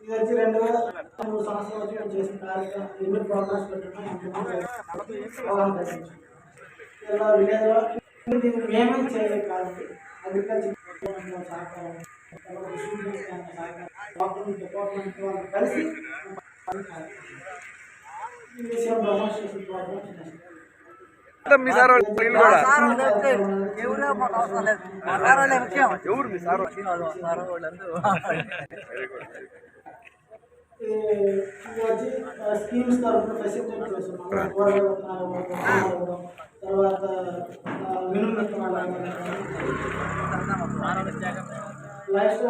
ఇది వచ్చి రెండు వేల మూడు సంవత్సరాలు వచ్చి మేము చేసిన కార్యక్రమం ఎన్ని ప్రోగ్రామ్స్ పెట్టడం అవగాహన కలిగించాం. ఇలా విలేజ్లో దీన్ని మేమే చేయలేదు కాబట్టి అగ్రికల్చర్ డిపార్ట్మెంట్ సహకారం తర్వాత డిస్ట్రిబ్యూషన్ కేంద్రం సహకారం గవర్నమెంట్ డిపార్ట్మెంట్ వాళ్ళు కలిసి ఎవరో మాకు అవసరం లేదు మా సార్ వాళ్ళే ముఖ్యం ఎవరు మీ సార్ సార్ వాళ్ళందరూ ఇది ఇది వచ్చి ఆ, స్కీమ్స్ తరఫున ఫెసిలిటేట్ చేస్తున్నాం కూరగాయల విత్తనాలు విత్తనాలు ఇవ్వడం, తర్వాత ఆ, మినుము విత్తనాలు ఇవ్వడం. లైఫ్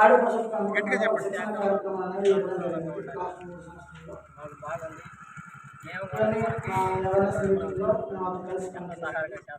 ఆడి పశు పెంపకం శిక్షణ కార్యక్రమం అనేది అవేర్నెస్ మీటింగ్లో మేము కలిసి పనిచేస్తాం.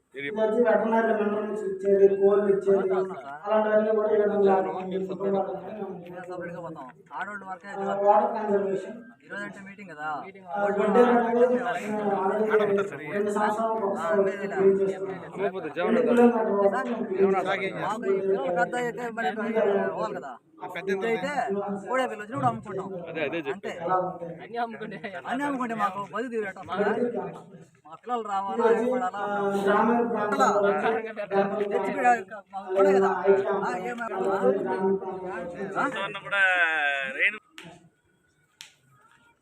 వెటనరీ వచ్చి వెటనరీ ఇచ్చేది కోళ్ళు ఇచ్చేది అలాంటివన్నీ కూడా ఇవ్వడం వాటర్ కన్జర్వేషన్. రెండు సంవత్సరాలకు ఒకసారి క్లీన్ చేస్తున్నాం రెండు కిలోమీటర్ వరకు మేము క్లీన్ చేస్తాం. మాకు ఇప్పుడు పెద్ద అయితే మరి పోవాలి కదా పెద్ద అయితే కూడా వీళ్ళు వచ్చి కూడా అమ్ముకుంటాం అంతే ఎలా ఉంటాయి అన్ని అమ్ముకుంటే మాకు బతుకు తీరటం మా పిల్లలు రావాలా ఇది వచ్చి, ఏర్పడాలా ఆ, గ్రామీణ ప్రాంతాల్లో తెచ్చి పెడ- మాకు కూడా కదా ఆ, ఏం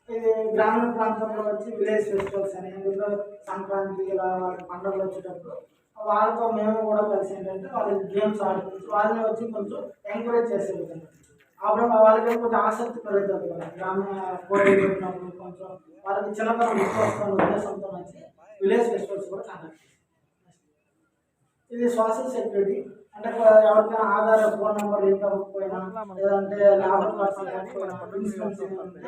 ఇది గ్రామీణ ప్రాంతంలో వచ్చి విలేజ్ ఫెస్టివల్స్ అని ఇందులో సంక్రాంతి ఇలా వాళ్ళ పండుగలు వచ్చేటప్పుడు వాళ్ళతో మేము కూడా కలిసి ఏంటంటే వాళ్ళకి గేమ్స్ ఆడుకుంటూ వాళ్ళని వచ్చి కొంచెం ఎంకరేజ్ చేసేది అప్పుడు వాళ్ళకి కొంచెం ఆసక్తి పెరుగుతుంది కదా. గ్రామీణ పోటీ పెట్టినప్పుడు కొంచెం వాళ్ళకి చిన్నతనం గుర్తొస్తున్న ఉద్దేశంతో వచ్చి విలేజ్ ఫెస్టివల్స్ కూడా కండక్ట్ ఇది సోషల్ సెక్యూరిటీ అంటే ఎవరికైనా ఆధార్ ఫోన్ నెంబర్ లింక్ అవ్వకపోయినా లేదంటే లేబర్ పర్సన్ లేకపోయినా ఉంటే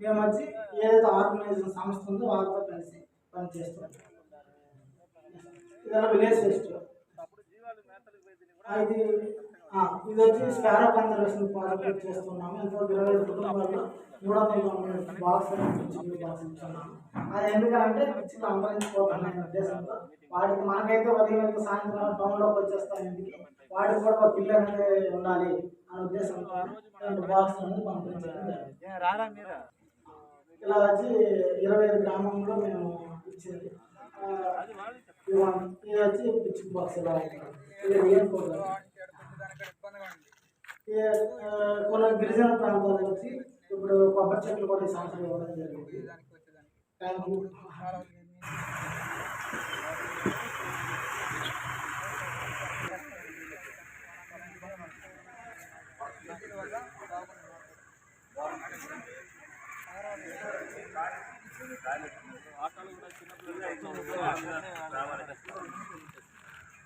మేము వచ్చి ఏదైతే ఆర్గనైజేషన్ సంస్థ ఉందో వాళ్ళతో కలిసి పనిచేస్తాం ఇదలా విలేజ్ ఫెస్టివల్ ఇది ఇది వచ్చి స్పారో కన్జర్వేషన్ ప్రాజెక్ట్ చేస్తున్నాము. ఎంతో ఇరవై ఐదు కుటుంబాల్లో మూడు వందల బాక్స్ అది ఎందుకంటే పిచ్చిలు అంతరించిపోతున్నాయి ఉద్దేశంతో వాటికి మనకైతే ఉదయం సాయంత్రం టౌన్లోకి వచ్చేస్తాం ఇంటికి. వాటికి కూడా ఒక పిల్ల అనేది ఉండాలి అనే ఉద్దేశంతో బాక్స్ అనేది ఇలా వచ్చి ఇరవై ఐదు గ్రామంలో మేము ఇచ్చేది. ఇది వచ్చి పిచ్చి బాక్స్ ఇలా ఇది రియల్ కొన్ని గిరిజన ప్రాంతాల్లో వచ్చి ఇప్పుడు కొబ్బరి చెట్లు కూడా ఈ సంవత్సరం ఇవ్వడం జరిగింది థ్యాంక్ యూ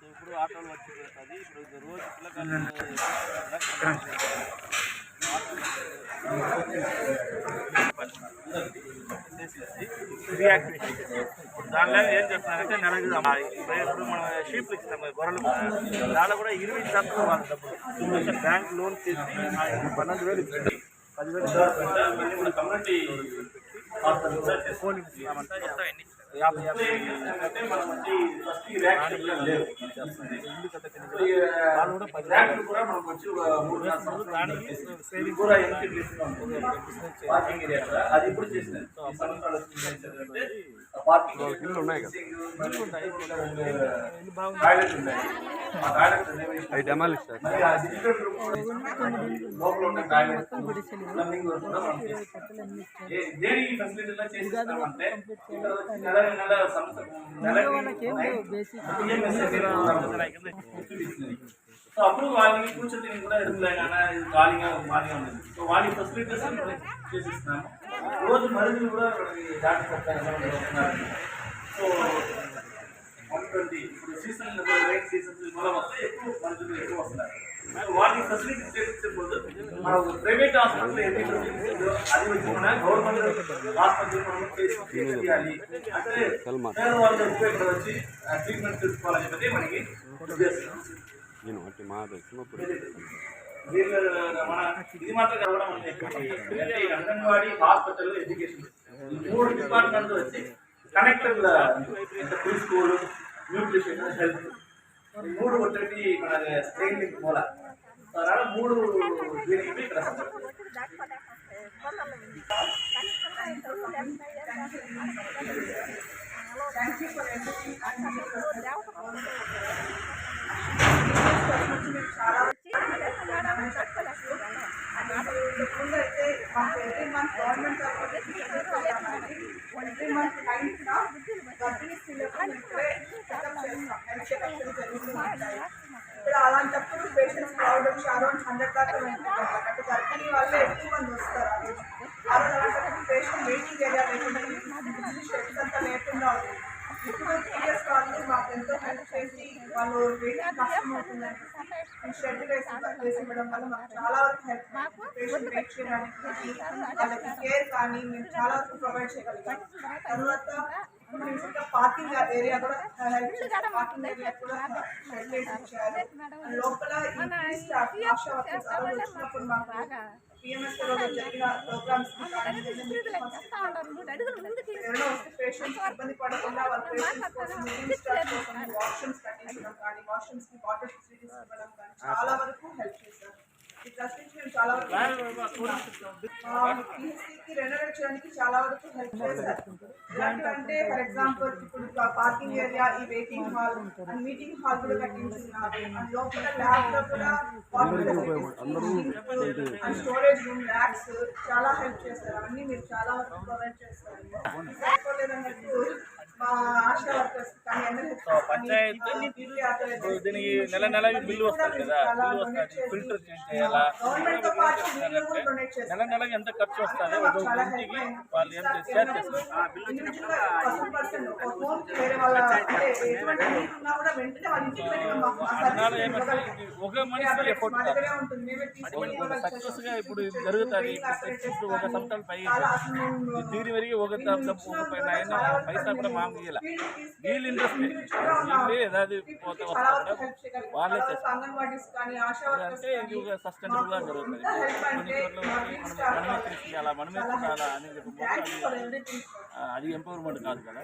ఇప్పుడు ఆటోలు వచ్చి అది ఇప్పుడు రోజు పిల్లకాయలు దానిలో ఏం చెప్తున్నారంటే నెలకి ఇప్పుడు మనం షీప్లు ఇచ్చినాం గొర్రెలు దానిలో కూడా ఇరవై శాతం వాళ్ళ డబ్బులు. బ్యాంక్ లోన్ తీసి పన్నెండు వేలు ఇచ్చింది పదివేలు ఇప్పుడు కమ్యూనిటీ ఫోన్ ఇస్తామంటే యాభై యాభై వాళ్ళు కూడా పది దానికి సేవింగ్ కూడా ఉన్నాయి కదా. అవి డెమాలిష్ లోపల ఉన్న టాయిలెట్ ప్లంబింగ్ వర్క్ కూడా మనం చేస్తాం ఏ- దేని ఈ ఫెసిలిటీలో చేసిస్తామంటే ఇక్కడ వచ్చి నెల నెల సంస్థ నెలకి సో అప్పుడు వాళ్ళకి కూర్చొని కూడా ఎదుగులేగానే ఇది ఖాళీగా ఖాళీగా ఉంది సో వాళ్ళ ఫెసిలిటీస్ చేసిస్తున్నాము రోజు మరుగులు కూడా వాళ్ళకి దాటి వస్తున్నారు సో వన్ ట్వంటీ ఇప్పుడు సీజన్ రైట్ సీజన్స్ మూలం వస్తే ఎక్కువ మనుషులు ఎక్కువ వస్తారు వాటికి ఫెసిలిటీస్ చేసేపోదు మన ప్రైవేట్ హాస్పిటల్ ఎన్ని ఫెసిలిటీస్ ఉందో అది వచ్చి మన గవర్నమెంట్ హాస్పిటల్ మనం చేయాలి. అంటే పేద వాళ్ళు ఇక్కడ వచ్చి ట్రీట్మెంట్ తీసుకోవాలని చెప్పి మనకి మన ఇది మాత్రం కలవడం అంగన్వాడీ హాస్పిటల్ ఎడ్యుకేషన్. ఈ మూడు డిపార్ట్మెంట్ వచ్చి connected pre school nutrition health ఈ మూడు వచ్చేసి మన ట్రైనింగ్ మూల అలా మూడు దీనికి ఇక్కడ support. ముందు ఇక్కడ అలాంటప్పుడు పేషెంట్స్ క్రౌడ్ వచ్చి అరౌండ్ హండ్రెడ్ దాకా వెళ్తుంటారు అటు గర్భిణీ వాళ్ళే ఎక్కువ మంది వస్తారు ఆ రోజు ఆ రోజు అలాంటప్పుడు పేషెంట్ వెయిటింగ్ ఏరియా లేకుండా షెడ్స్ అంతా లేకుండా ఉంది ఇప్పుడు టీఎస్ వాళ్ళు మాకు ఎంతో హెల్ప్ చేసి వాళ్ళు వెయిటింగ్ కష్టం అవుతుందని షెడ్ వేసి వేసి ఇవ్వడం వల్ల మాకు చాలా వరకు హెల్ప్ పేషెంట్ వెయిట్ చేయడానికి కానీ, వాళ్ళకి కేర్ కానీ మేము చాలా వరకు ప్రొవైడ్ చేయగలుగుతాం. తర్వాత పార్కింగ్ ఏరియా కూడా పార్కింగ్ ఏరియా కూడా లోపల ఈ స్టాఫ్ ఆశా వర్కర్స్ ఆ రోజు వచ్చినప్పుడు మాకు పిఎంఎస్ జరిగిన ప్రోగ్రామ్స్ పేషెంట్స్ ఇబ్బంది పడకుండా వాళ్ళ పేషెంట్స్ కోసం వాష్రూమ్స్ కట్టించడం కానీ వాష్రూమ్స్కి వాటర్ ఫెసిలిటీస్ ఇవ్వడం కానీ చాలా వరకు హెల్ప్ చేశారు. ఈ ట్రస్ట్ నుంచి మేము చాలా వరకు పిహెచ్సికి రెనోవేట్ చేయడానికి చాలా వరకు హెల్ప్ చేశారు ఎలాంటివంటే ఫర్ ఎగ్జాంపుల్ ఇప్పుడు పార్కింగ్ ఏరియా ఈ waiting hall and meeting hall కూడా కట్టించున్నారు అండ్ లోపల ల్యాబ్లో కూడా అండ్ స్టోరేజ్ రూమ్ ల్యాబ్స్ చాలా హెల్ప్ చేస్తారు అవన్నీ మీరు చాలా వరకు ప్రొవైడ్ చేస్తారు మా ఇప్పుడు దీనికి నెల నెల బిల్లు వస్తుంది కదా బిల్లు వస్తుంది ఫిల్టర్ చేంజ్ చేయాలా? నెల నెలకి ఎంత ఖర్చు వస్తుంది? ఒక ఇంటికి వాళ్ళు ఏం షేర్ చేస్తారు? ఏమంటే ఒక మనిషి ఎఫర్ట్ మా సక్సెస్గా ఇప్పుడు జరుగుతుంది ఒక సంవత్సరాలు పై దీని వరకు ఒక పైసా కూడా మాకు ఇయ్యాల వీళ్ళు ఇంట్రెస్ట్ వీళ్ళే ఏదాది పోతే వాళ్ళే అంటే ఇది సస్టైనబుల్గా జరుగుతుంది మనమే చేయాలా? మనమే చూడాలా? అని చెప్పి అది ఎంపవర్మెంట్ కాదు కదా.